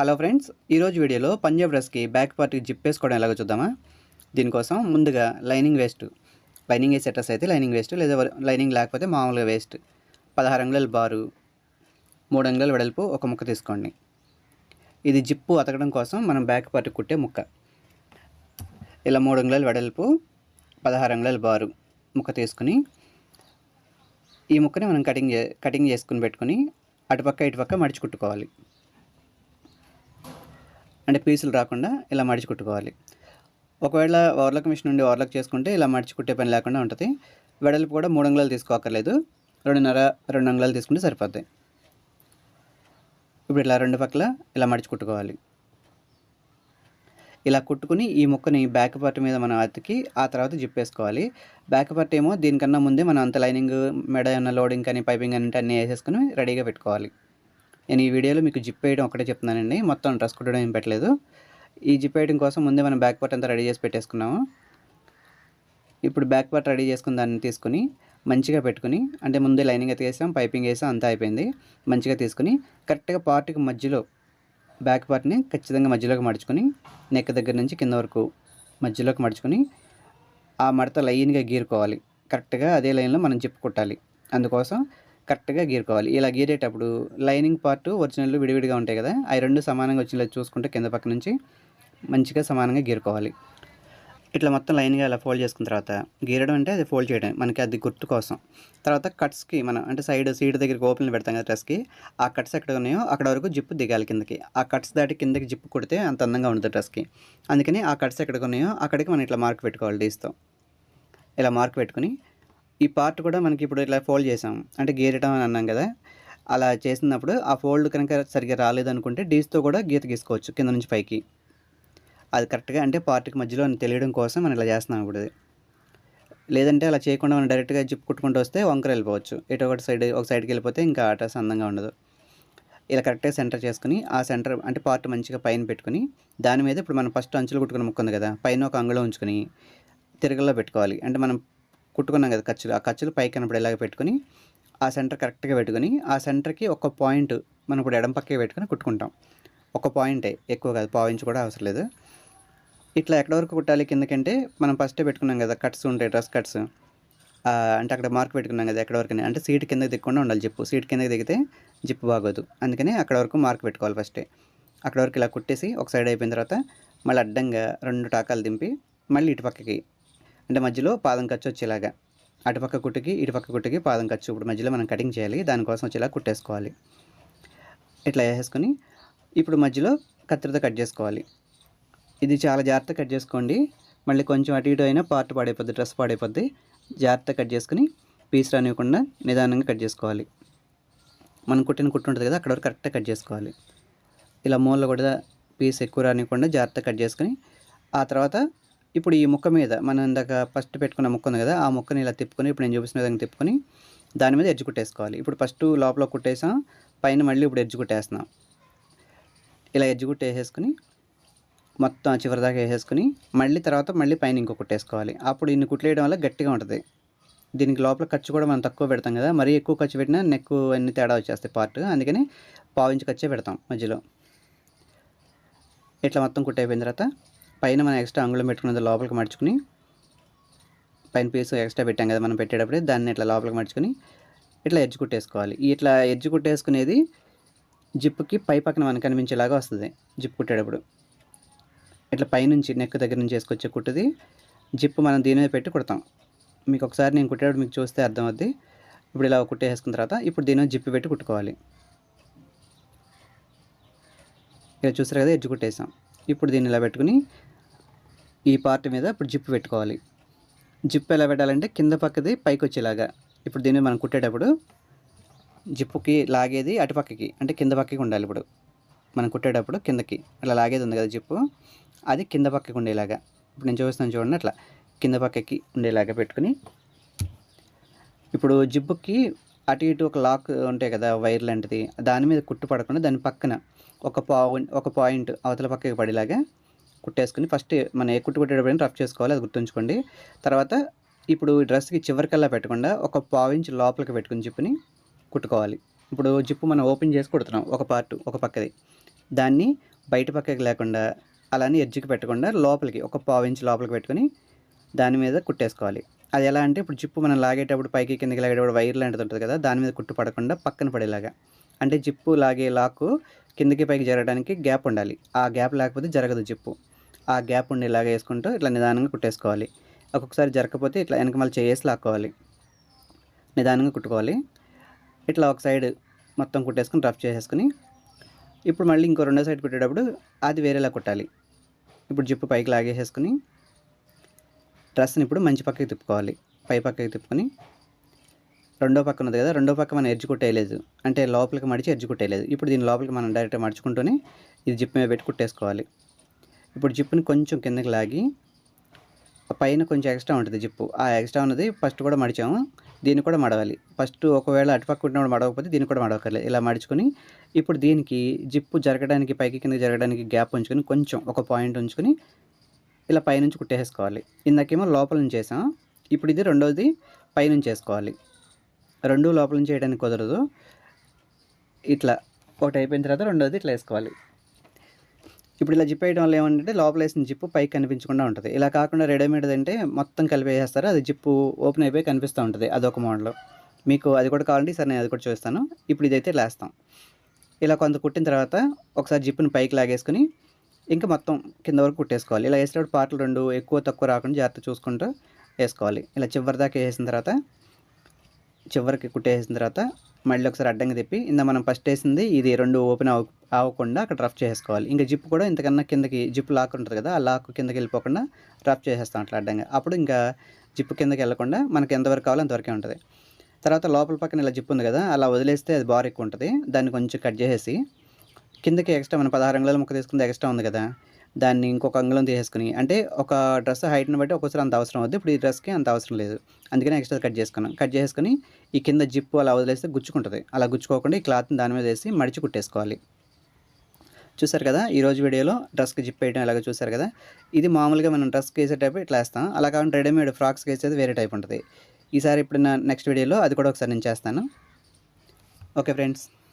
Hello friends ఈరోజు వీడియోలో పంజాబ్ డ్రెస్కి బ్యాక్ పార్ట్కి జిప్ వేసుకోవడం ఎలాగో చూద్దామా? దీనికోసం ముందుగా లైనింగ్ వేస్ట్ లైనింగ్ వేసే డ్రెస్ అయితే లైనింగ్ వేస్ట్ లేదా లైనింగ్ లేకపోతే మామూలుగా వేస్ట్. పదహారు అంగుళాల బారు మూడు అంగుళాల వెడల్పు ఒక ముక్క తీసుకోండి. ఇది జిప్పు అతకడం కోసం మనం బ్యాక్ పార్ట్కి కుట్టే ముక్క. ఇలా మూడు అంగుళాల వెడల్పు పదహారు అంగుళాల బారు ముక్క తీసుకుని ఈ ముక్కని మనం కటింగ్ కటింగ్ చేసుకుని పెట్టుకుని అటుపక్క ఇటుపక్క మడిచి కుట్టుకోవాలి. అంటే పీసులు రాకుండా ఇలా మడిచి కుట్టుకోవాలి. ఒకవేళ ఓవర్లక్ మిషన్ నుండి ఓవర్లక్ చేసుకుంటే ఇలా మడిచి కుట్టే పని లేకుండా ఉంటుంది. వెడల్పు కూడా మూడు అంగుళాలు తీసుకోక్కర్లేదు. రెండున్నర రెండు అంగుళాలు తీసుకుంటే సరిపోతాయి ఇప్పుడు ఇలా రెండు పక్కల ఇలా మడిచి కుట్టుకోవాలి. ఇలా కుట్టుకుని ఈ ముక్కని బ్యాక్ పార్ట్ మీద మనం అతికి ఆ తర్వాత జిప్ వేసుకోవాలి బ్యాక్ పార్ట్ ఏమో దీనికన్నా ముందే మనం అంత లైనింగ్ మెడ ఉన్న లోడింగ్ కానీ పైపింగ్ అని అన్నీ వేసేసుకుని రెడీగా పెట్టుకోవాలి. నేను ఈ వీడియోలో మీకు జిప్ వేయడం ఒకటే చెప్తున్నానండి. మొత్తం డ్రెస్ కుట్టడం ఏం పెట్టలేదు. ఈ జిప్ వేయడం కోసం ముందే మనం బ్యాక్ పార్ట్ అంతా రెడీ చేసి పెట్టేసుకున్నాము. ఇప్పుడు బ్యాక్ పార్ట్ రెడీ చేసుకున్న దాన్ని తీసుకుని మంచిగా పెట్టుకుని అంటే ముందే లైనింగ్ అయితే వేసాం పైపింగ్ వేసాం అంతా అయిపోయింది. మంచిగా తీసుకుని కరెక్ట్గా పార్ట్కి మధ్యలో బ్యాక్ పార్ట్ని ఖచ్చితంగా మధ్యలోకి మడుచుకొని నెక్ దగ్గర నుంచి కింద వరకు మధ్యలోకి మడుచుకొని ఆ మడత లైన్గా గీరుకోవాలి. కరెక్ట్గా అదే లైన్లో మనం జిప్ కుట్టాలి. అందుకోసం కరెక్ట్గా గీరుకోవాలి ఇలా గీరేటప్పుడు లైనింగ్ పార్ట్ ఒరిజినల్ విడివిడిగా ఉంటాయి కదా అవి రెండు సమానంగా వచ్చినట్లు చూసుకుంటే కింద పక్క నుంచి మంచిగా సమానంగా గీరుకోవాలి ఇట్లా మొత్తం లైన్గా ఇలా ఫోల్డ్ చేసుకున్న తర్వాత గీరడం అంటే అది ఫోల్డ్ చేయడం మనకి అది గుర్తు కోసం. తర్వాత కట్స్కి మనం అంటే సైడ్ సీట్ దగ్గరికి ఓపెన్ పెడతాం కదా డ్రెస్కి ఆ కట్స్ ఎక్కడ ఉన్నాయో అక్కడ వరకు జిప్పు దిగాలి కిందకి. ఆ కట్స్ దాటి కిందకి జిప్పు కొడితే అంత అందంగా ఉంటుంది డ్రెస్కి అందుకని ఆ కట్స్ ఎక్కడ ఉన్నాయో అక్కడికి మనం ఇట్లా మార్క్ పెట్టుకోవాలి డీస్తో. ఇలా మార్క్ పెట్టుకుని ఈ పార్ట్ కూడా మనకి ఇప్పుడు ఇట్లా ఫోల్డ్ చేసాం. అంటే గీరటం అని అన్నాం కదా. అలా చేసినప్పుడు ఆ ఫోల్డ్ కనుక సరిగ్గా రాలేదనుకుంటే డీస్తో కూడా గీత గీసుకోవచ్చు కింద నుంచి పైకి. అది కరెక్ట్గా అంటే పార్ట్కి మధ్యలో తెలియడం కోసం మనం ఇలా చేస్తున్నాం ఇప్పుడు. లేదంటే అలా చేయకుండా మనం డైరెక్ట్గా జిప్ కుట్టుకుంటూ వస్తే వంకర వెళ్ళిపోవచ్చు. ఎటు ఒకటి సైడ్ ఒక సైడ్కి వెళ్ళిపోతే ఇంకా ఆట సందంగా అందంగా ఉండదు. ఇలా కరెక్ట్గా సెంటర్ చేసుకుని ఆ సెంటర్ అంటే పార్ట్ మంచిగా పైన పెట్టుకుని దాని మీద ఇప్పుడు మనం ఫస్ట్ అంచులు కుట్టుకున్న ముక్కుంది కదా పైన ఒక అంగుళం ఉంచుకొని తిరగల్లో పెట్టుకోవాలి. అంటే మనం కుట్టుకున్నాం కదా ఖర్చులు. ఆ ఖర్చులు పైకి కనపడేలాగా పెట్టుకుని ఆ సెంటర్ కరెక్ట్గా పెట్టుకుని ఆ సెంటర్కి ఒక పాయింట్ మనం ఇప్పుడు ఎడం పక్కకి పెట్టుకుని కుట్టుకుంటాం. ఒక పాయింటే ఎక్కువ కాదు పావించి కూడా అవసరం లేదు. ఇట్లా ఎక్కడ వరకు కుట్టాలి కిందకంటే మనం ఫస్టే పెట్టుకున్నాం కదా కట్స్ ఉంటాయి డ్రెస్ కట్స్. అంటే అక్కడ మార్క్ పెట్టుకున్నాం కదా ఎక్కడ వరకు అంటే సీట్ కింద దిగకుండా ఉండాలి జిప్పు. సీట్ కింద దిగితే జిప్పు బాగోదు. అందుకని అక్కడ వరకు మార్క్ పెట్టుకోవాలి ఫస్టే. అక్కడ వరకు ఇలా కుట్టేసి ఒక సైడ్ అయిపోయిన తర్వాత మళ్ళీ అడ్డంగా రెండు టాకాలు దింపి మళ్ళీ ఇటు పక్కకి అంటే మధ్యలో పాదం ఖర్చు వచ్చేలాగా. అటుపక్క కుట్టుకి ఇటుపక్క కుట్టుకి పాదం ఖర్చు ఇప్పుడు మధ్యలో మనం కటింగ్ చేయాలి. దానికోసం వచ్చేలా కుట్టేసుకోవాలి. ఇట్లా వేసేసుకొని ఇప్పుడు మధ్యలో కత్తిరితో కట్ చేసుకోవాలి. ఇది చాలా జాగ్రత్తగా కట్ చేసుకోండి. మళ్ళీ కొంచెం అటు ఇటు అయినా పార్ట్ పాడైపోద్ది డ్రెస్ పాడైపోద్ది. జాగ్రత్తగా కట్ చేసుకుని పీస్ రానివ్వకుండా నిదానంగా కట్ చేసుకోవాలి. మనం కుట్టిన కుట్టు ఉంటుంది కదా అక్కడ వరకు కరెక్ట్గా కట్ చేసుకోవాలి. ఇలా మూలలో కూడా పీస్ ఎక్కువ రానివ్వకుండా జాగ్రత్తగా కట్ చేసుకుని ఆ తర్వాత ఇప్పుడు ఈ ముక్క మీద మనం ఇందాక ఫస్ట్ పెట్టుకున్న ముక్క ఉంది కదా ఆ ముక్కని ఇలా తిప్పుకొని ఇప్పుడు నేను చూపిస్తున్న విధంగా తిప్పుకొని దాని మీద ఎడ్జ్ కుట్టేసుకోవాలి. ఇప్పుడు ఫస్ట్ లోపల కుట్టేసాం పైన మళ్ళీ ఇప్పుడు ఎడ్జ్ కుట్టేస్తున్నాం. ఇలా ఎడ్జ్ కుట్టేసేసుకుని మొత్తం చివరి దాకా వేసేసుకుని మళ్ళీ తర్వాత మళ్ళీ పైన ఇంకో కుట్టేసుకోవాలి. అప్పుడు ఇన్ని కుట్లేయడం వల్ల గట్టిగా ఉంటుంది. దీనికి లోపల ఖర్చు కూడా మనం తక్కువ పెడతాం కదా మరీ ఎక్కువ ఖర్చు పెట్టినా నెక్ అన్ని తేడా వచ్చేస్తాయి పార్ట్ అందుకని పావించి ఖర్చే పెడతాం మధ్యలో. ఇట్లా మొత్తం కుట్టయిపోయిన తర్వాత పైన మనం ఎక్స్ట్రా అంగుళం పెట్టుకున్నది లోపలికి మడుచుకుని పైన పీస్ ఎక్స్ట్రా పెట్టాం కదా మనం పెట్టేటప్పుడే దాన్ని ఇట్లా లోపలికి మడుచుకుని ఇట్లా ఎడ్జ్ కుట్టేసుకోవాలి. ఇట్లా ఎడ్జ్ కుట్టేసుకునేది జిప్పుకి పై పక్కన మనకు కనిపించేలాగా వస్తుంది జిప్ కుట్టేటప్పుడు. ఇట్లా పైనుంచి నెక్ దగ్గర నుంచి వేసుకొచ్చే కుట్టుది జిప్పు మనం దీని మీద పెట్టి కుడతాం. మీకు ఒకసారి నేను కుట్టేటప్పుడు మీకు చూస్తే అర్థమవుద్ది. ఇప్పుడు ఇలా కుట్టేసుకున్న తర్వాత ఇప్పుడు దీని మీద జిప్పు పెట్టి కుట్టుకోవాలి. ఇలా చూసారు కదా ఎడ్జ్ కుట్టేసాం. ఇప్పుడు దీన్ని ఇలా పెట్టుకుని ఈ పార్ట్ మీద ఇప్పుడు జిప్పు పెట్టుకోవాలి. జిప్ ఎలా పెట్టాలంటే కింద పక్కది పైకి వచ్చేలాగా. ఇప్పుడు దీన్ని మనం కుట్టేటప్పుడు జిప్పుకి లాగేది అటుపక్కకి అంటే కింద పక్కకి ఉండాలి ఇప్పుడు. మనం కుట్టేటప్పుడు కిందకి. అట్లా లాగేది ఉంది కదా జిప్పు. అది కింద పక్కకి ఉండేలాగా. ఇప్పుడు నేను చూపిస్తాను చూడండి అట్లా. కింద పక్కకి ఉండేలాగా పెట్టుకుని. ఇప్పుడు జిప్పుకి అటు ఇటు ఒక లాక్ ఉంటాయి కదా వైర్ లాంటిది. దాని మీద కుట్టు పడకుండా దాని పక్కన ఒక పాయింట్ ఒక పాయింట్ అవతల పక్కకి పడేలాగా కుట్టేసుకుని ఫస్ట్ మన కుట్టు కుట్టేటప్పుడు రఫ్ చేసుకోవాలి అది గుర్తుంచుకోండి. తర్వాత ఇప్పుడు డ్రెస్కి చివరికల్లా పెట్టకుండా ఒక పావించ్ లోపలికి పెట్టుకుని జిప్పుని కుట్టుకోవాలి. ఇప్పుడు జిప్పు మనం ఓపెన్ చేసి కుడుతున్నాం ఒక పార్ట్ ఒక పక్కది. దాన్ని బయట పక్కకి లేకుండా అలానే ఎడ్జ్కి పెట్టకుండా లోపలికి ఒక పావు లోపలికి పెట్టుకొని దాని మీద కుట్టేసుకోవాలి. అది ఎలా అంటే ఇప్పుడు జిప్పు మనం లాగేటప్పుడు పైకి కిందకి లాగేటప్పుడు వైర్ లాంటిది ఉంటుంది కదా దాని మీద కుట్టు పడకుండా పక్కన పడేలాగా. అంటే జిప్పు లాగే లాక్ కిందకి పైకి జరగడానికి గ్యాప్ ఉండాలి. ఆ గ్యాప్ లేకపోతే జరగదు జిప్పు. ఆ గ్యాప్ ఉండేలాగా వేసుకుంటూ ఇట్లా నిదానంగా కుట్టేసుకోవాలి. ఒక్కొక్కసారి జరగకపోతే ఇట్లా వెనక మళ్ళీ చేసి లాక్కోవాలి. నిదానంగా కుట్టుకోవాలి. ఇట్లా ఒక సైడ్ మొత్తం కుట్టేసుకుని రఫ్ చేసేసుకుని ఇప్పుడు మళ్ళీ ఇంకో రెండో సైడ్ కుట్టేటప్పుడు అది వేరేలా కుట్టాలి. ఇప్పుడు జిప్పు పైకి లాగేసేసుకుని డ్రెస్ని ఇప్పుడు మంచి పక్కకి తిప్పుకోవాలి. పై పక్కకి తిప్పుకొని రెండో పక్క ఉంది కదా రెండో పక్క మనం ఎడ్జ్ కుట్టేయలేదు అంటే లోపలికి మడిచి ఎడ్జ్ కుట్టేయలేదు ఇప్పుడు దీని లోపలికి మనం డైరెక్ట్గా మడుచుకుంటూనే ఇది జిప్ మీద పెట్టి కుట్టేసుకోవాలి. ఇప్పుడు జిప్పుని కొంచెం కిందకి లాగి పైన కొంచెం ఎక్స్ట్రా ఉంటుంది జిప్పు. ఆ ఎక్స్ట్రా ఉన్నది ఫస్ట్ కూడా మడిచాము దీన్ని కూడా మడవాలి. ఫస్ట్ ఒకవేళ అటుపక్క ఉన్నప్పుడు మడవకపోతే దీన్ని కూడా మడవకర్లేదు ఇలా మడుచుకొని ఇప్పుడు దీనికి జిప్పు జరగడానికి పైకి కిందకి జరగడానికి గ్యాప్ ఉంచుకొని కొంచెం ఒక పాయింట్ ఉంచుకొని ఇలా పైనుంచి కుట్టేసుకోవాలి ఇందాకేమో లోపల నుంచి చేసాం. ఇప్పుడు ఇది రెండోది పైనుంచి వేసుకోవాలి రెండు లోపల నుంచి చేయడానికి కుదరదు. ఇట్లా ఒకటి అయిపోయిన తర్వాత రెండోది ఇట్లా వేసుకోవాలి. ఇప్పుడు ఇలా జిప్ వేయడం వల్ల ఏమంటే లోపల వేసిన జిప్పు పైకి కనిపించకుండా ఉంటుంది. ఇలా కాకుండా రెడీమేడ్ అంటే మొత్తం కలిపి వేసేస్తారు. అది జిప్పు ఓపెన్ అయిపోయి కనిపిస్తూ ఉంటుంది. అదొక మోడల్ మీకు అది కూడా కావాలంటే సరే నేను అది కూడా చూస్తాను. ఇప్పుడు ఇదైతే లేస్తాం. ఇలా కొంత కుట్టిన తర్వాత ఒకసారి జిప్పుని పైకి లాగేసుకుని ఇంకా మొత్తం కింద వరకు కుట్టేసుకోవాలి. ఇలా వేసేటప్పుడు పార్ట్లు రెండు ఎక్కువ తక్కువ రాకుండా జాగ్రత్త చూసుకుంటూ వేసుకోవాలి. ఇలా చివరి దాకా వేసిన తర్వాత చివరికి కుట్టేసిన తర్వాత మళ్ళీ ఒకసారి అడ్డంగా తిప్పి ఇంత మనం ఫస్ట్ వేసింది ఇది రెండు ఓపెన్ అవ అవ్వకుండా అక్కడ రఫ్ చేసుకోవాలి. ఇంకా జిప్ కూడా ఇంతకన్నా కిందకి జిప్ లాక్ ఉంటుంది కదా ఆ లాక్ కిందకి వెళ్ళిపోకుండా రఫ్ చేసేస్తాం అట్లా అడ్డంగా. అప్పుడు ఇంకా జిప్ కిందకి వెళ్ళకుండా మనకి ఎంతవరకు కావాలో అంతవరకే ఉంటుంది. తర్వాత లోపల పక్కన ఇలా జిప్ ఉంది కదా అలా వదిలేస్తే అది బార్ ఎక్కువ ఉంటుంది. దాన్ని కొంచెం కట్ చేసేసి కిందకి ఎక్స్ట్రా మనం పదహారు అంగుళాల ముక్క తీసుకుంది ఎక్స్ట్రా ఉంది కదా దాన్ని ఇంకొక అంగుళం తీసేసుకుని అంటే ఒక డ్రెస్ హైట్ని బట్టి ఒక్కోసారి అంత అవసరం అవుద్ది. ఇప్పుడు ఈ డ్రెస్కి అంత అవసరం లేదు. అందుకని ఎక్స్ట్రా కట్ చేసుకున్నాం. కట్ చేసుకుని ఈ కింద జిప్పు అలా వదిలేస్తే గుచ్చుకుంటుంది. అలా గుచ్చుకోకుండా ఈ క్లాత్ని దాని మీద వేసి మడిచి కుట్టేసుకోవాలి. చూసారు కదా? ఈరోజు వీడియోలో డ్రెస్కి జిప్ వేయడం ఎలాగో చూసారు కదా? ఇది మామూలుగా మనం డ్రెస్కి వేసే టైప్ ఇట్లా వేస్తాం. అలా కాకుండా రెడీమేడ్ ఫ్రాక్స్కి వేసేది వేరే టైప్ ఉంటుంది. ఈసారి ఇప్పుడు నా నెక్స్ట్ వీడియోలో అది కూడా ఒకసారి నేను చేస్తాను. Okay friends.